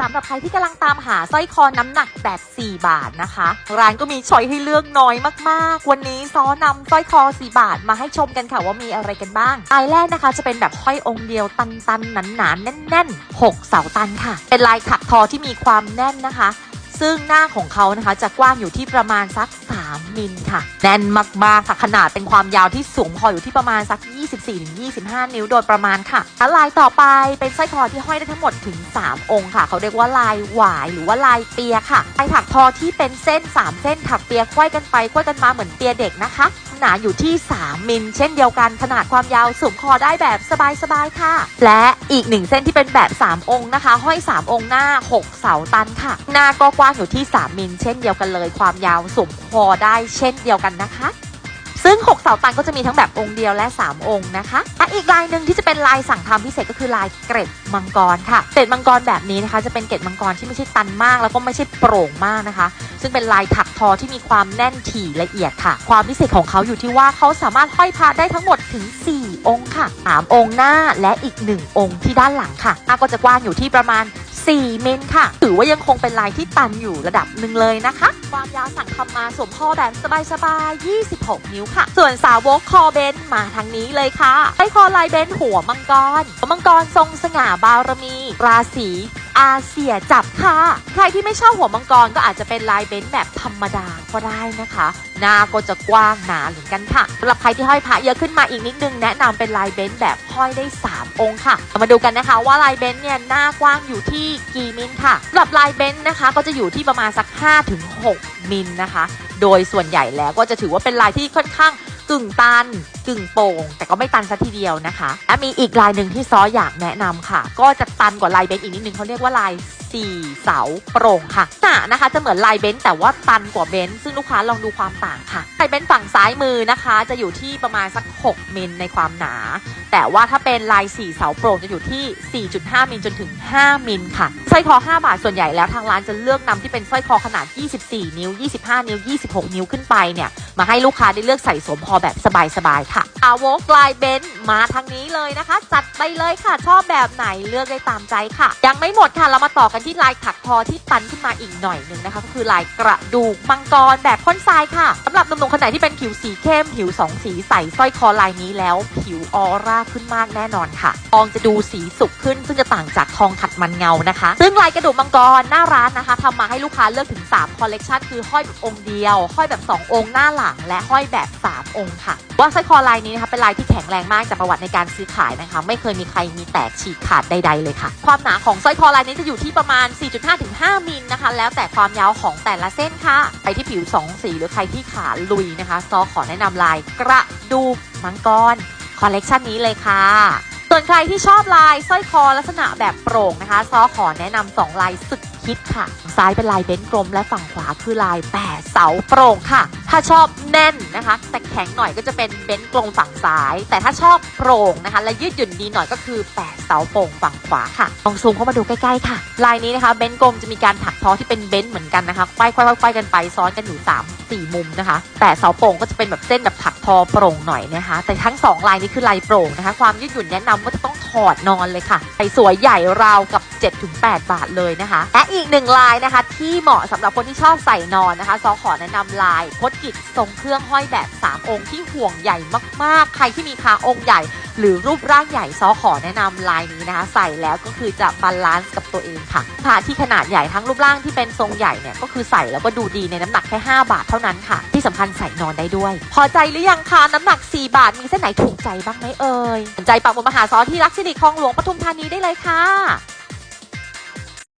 สำหรับใครที่กำลังตามหาสร้อยคอน้ำหนักแบบ4 บาทนะคะ ร้านก็มีช้อยให้เลือกน้อยมากๆ วันนี้ซ้อนำสร้อยคอ 4 บาทมาให้ชมกันค่ะว่ามีอะไรกันบ้างลายแรกนะคะ จะเป็นแบบห้อยองค์เดียวตันๆหนาๆแน่นๆ 6 เสาตันค่ะ เป็นลายถักทอที่มีความแน่นนะคะ ซึ่งหน้าของเขานะคะจะกว้างอยู่ที่ประมาณสัก3ินค่ะ แน่นมากๆค่ะขนาดเป็นความยาวที่สูงพออยู่ที่ประมาณสัก 24-25 นิ้วโดยประมาณค่ะและลายต่อไปเป็นสร้อยคอที่ห้อยได้ทั้งหมดถึง 3 องค์ค่ะ เขาเรียกว่าลายหวายหรือว่าลายเปียค่ะลายถักทอที่เป็นเส้น 3 เส้นถักเปียควยกันไปควยกันมาเหมือนเปียเด็กนะคะ หนาอยู่ที่ 3 มิลเช่นเดียวกันขนาดความยาวสวมคอได้แบบสบายๆค่ะ และอีกหนึ่งเส้นที่เป็นแบบ 3 องค์นะคะ ห้อย 3 องค์หน้า 6 เสาตันค่ะ หน้าก็กว้างอยู่ที่ 3 มิลเช่นเดียวกันเลย ความยาวสวมคอได้เช่นเดียวกันนะคะ ซึ่ง 6 เสาตันก็จะมีทั้งแบบองค์เดียวและ 3 องค์นะคะและอีกลายหนึ่งที่จะเป็นลายสั่งทำพิเศษก็คือลายเกร็ดมังกรค่ะเกร็ดมังกรแบบนี้นะคะ จะเป็นเกร็ดมังกรที่ไม่ใช่ตันมาก แล้วก็ไม่ใช่โปร่งมากนะคะ ซึ่งเป็นลายถักทอที่มีความแน่นถี่ละเอียดค่ะ ความพิเศษของเขาอยู่ที่ว่าเขาสามารถห้อยพระได้ทั้งหมดถึง 4 องค์ค่ะ3องค์หน้าและอีก 1 องค์ที่ด้านหลังค่ะหน้าก็จะกว้างอยู่ที่ประมาณ4มิลค่ะ ถือว่ายังคงเป็นลายที่ตันอยู่ระดับหนึ่งเลยนะคะ ความยาวสั่งทำมาสวมคอแบบสบายๆ 26 นิ้วค่ะ ส่วนสาวกคอเบนมาทางนี้เลยค่ะไอคอลายเบนหัวมังกรหัวมังกรทรงสง่าบารมี ราศี อาเซียจับค่ะ ใครที่ไม่ชอบหัวมังกรก็อาจจะเป็นลายเบนแบบธรรมดาก็ได้นะคะ หน้าก็จะกว้างหนาเหมือนกันค่ะสำหรับใครที่ห้อยพระเยอะขึ้นมาอีกนิดนึง แนะนำเป็นลายเบนแบบห้อยได้ 3 องค์ค่ะ มาดูกันนะคะว่าลายเบนเนี่ยหน้ากว้างอยู่ที่กี่มิลค่ะสำหรับลายเบนนะคะ ก็จะอยู่ที่ประมาณสัก 5-6 มิลนะคะ โดยส่วนใหญ่แล้วก็จะถือว่าเป็นลายที่ค่อนข้างกึ่งตัน กึ่งโป่งแต่ก็ไม่ตันซะทีเดียวนะคะและมีอีกลายหนึ่งที่ซ้ออยากแนะนำค่ะ ก็จะตันกว่าลายเบนอีกนิดนึงเขาเรียกว่าลายสี่เสาโปร่งค่ะหนานะคะจะเหมือนลายเบนแต่ว่าตันกว่าเบนซึ่งลูกค้าลองดูความต่างค่ะลายเบนฝั่งซ้ายมือนะคะ จะอยู่ที่ประมาณสัก 6 มิลในความหนา แต่ว่าถ้าเป็นลาย4เสาโปร่งจะอยู่ที่ 4.5 มิลจนถึง 5 มิลค่ะสร้อยคอ 5 บาทส่วนใหญ่แล้วทางร้านจะเลือกนำที่เป็นสร้อยคอขนาด 24 นิ้ว 25 นิ้ว 26 นิ้วขึ้นไปเนี่ยมาให้ลูกค้าได้เลือกใส่สวมคอแบบสบายๆค่ะค่ะอาวกลายเบนซ์มาทางนี้เลยนะคะ จัดไปเลยค่ะ ชอบแบบไหนเลือกได้ตามใจค่ะ ยังไม่หมดค่ะ เรามาต่อกันที่ลายถักทอที่ตันขึ้นมาอีกหน่อยหนึ่งนะคะ ก็คือลายกระดูกมังกรแบบพ่นทรายค่ะสำหรับหนุ่มๆคนไหนที่เป็นผิวสีเข้ม ผิวสองสีใส่สร้อยคอลายนี้แล้ว ผิวออร่าขึ้นมากแน่นอนค่ะทองจะดูสีสุกขึ้น ซึ่งจะต่างจากทองขัดมันเงานะคะ ซึ่งลายกระดูกมังกรหน้าร้านนะคะทำมาให้ลูกค้าเลือกถึง3คอลเลกชันคือห้อยแบบองค์เดียว ห้อยแบบ 2 องค์หน้าหลัง และห้อยแบบ 3 องค์ค่ะ ว่าสร้อยคอลายนี้นะคะเป็นลายที่แข็งแรงมากจากประวัติในการซื้อขายนะคะ ไม่เคยมีใครมีแตกฉีกขาดใดๆเลยค่ะ ความหนาของสร้อยคอลายนี้จะอยู่ที่ประมาณ 4.5ถึง5มิลนะคะ แล้วแต่ความยาวของแต่ละเส้นค่ะใครที่ผิวสองสีหรือใครที่ขาลุยนะคะซอขอแนะนำลายกระดูกมังกรคอลเลกชันนี้เลยค่ะส่วนใครที่ชอบลายสร้อยคอลักษณะแบบโปร่งนะคะ ซอขอแนะนำสองลายสุด ฮิตค่ะฝั่งซ้ายเป็นลายเบนกลม และฝั่งขวาคือลายแปดเสาโปร่งค่ะ ถ้าชอบแน่นนะคะ แต่แข็งหน่อยก็จะเป็นเบนกลมฝั่งซ้าย แต่ถ้าชอบโปร่งนะคะ และยืดหยุ่นดีหน่อยก็คือแปดเสาโปร่งฝั่งขวาค่ะลองซูมเข้ามาดูใกล้ๆค่ะ ลายนี้นะคะเบนกลมจะมีการถักทอที่เป็นเบนเหมือนกันนะคะไขว้ไขว้ไขว้กันไปซ้อนกันอยู่สามสี่มุมนะคะ แต่เสาโปร่งก็จะเป็นแบบเส้นแบบถักทอโปร่งหน่อยนะคะ แต่ทั้งสองลายนี้คือลายโปร่งนะคะ ความยืดหยุ่นแนะนำว่าจะต้อง พอดนอนเลยค่ะใส่สวยใหญ่ราวกับ 7-8 บาทเลยนะคะ และอีกหนึ่งลายนะคะที่เหมาะสำหรับคนที่ชอบใส่นอนนะคะซอขอแนะนำลายพดกิจทรงเครื่องห้อยแบบ 3 องค์ที่ห่วงใหญ่มากๆ ใครที่มีขาองค์ใหญ่ หรือรูปร่างใหญ่ซอขอแนะนำลายนี้นะคะ ใส่แล้วก็คือจะบาลานซ์กับตัวเองค่ะผ้าที่ขนาดใหญ่ทั้งรูปร่างที่เป็นทรงใหญ่เนี่ยก็คือใส่แล้วก็ดูดีในน้ำหนักแค่ 5 บาทเท่านั้นค่ะ ที่สำคัญใส่นอนได้ด้วย พอใจหรือยังคะน้ำหนัก 4 บาทมีเส้นไหนถูกใจบ้างไหมเอ่ยสนใจปักบนมหาซอที่รักสิริคลองหลวงปทุมธานีได้เลยค่ะ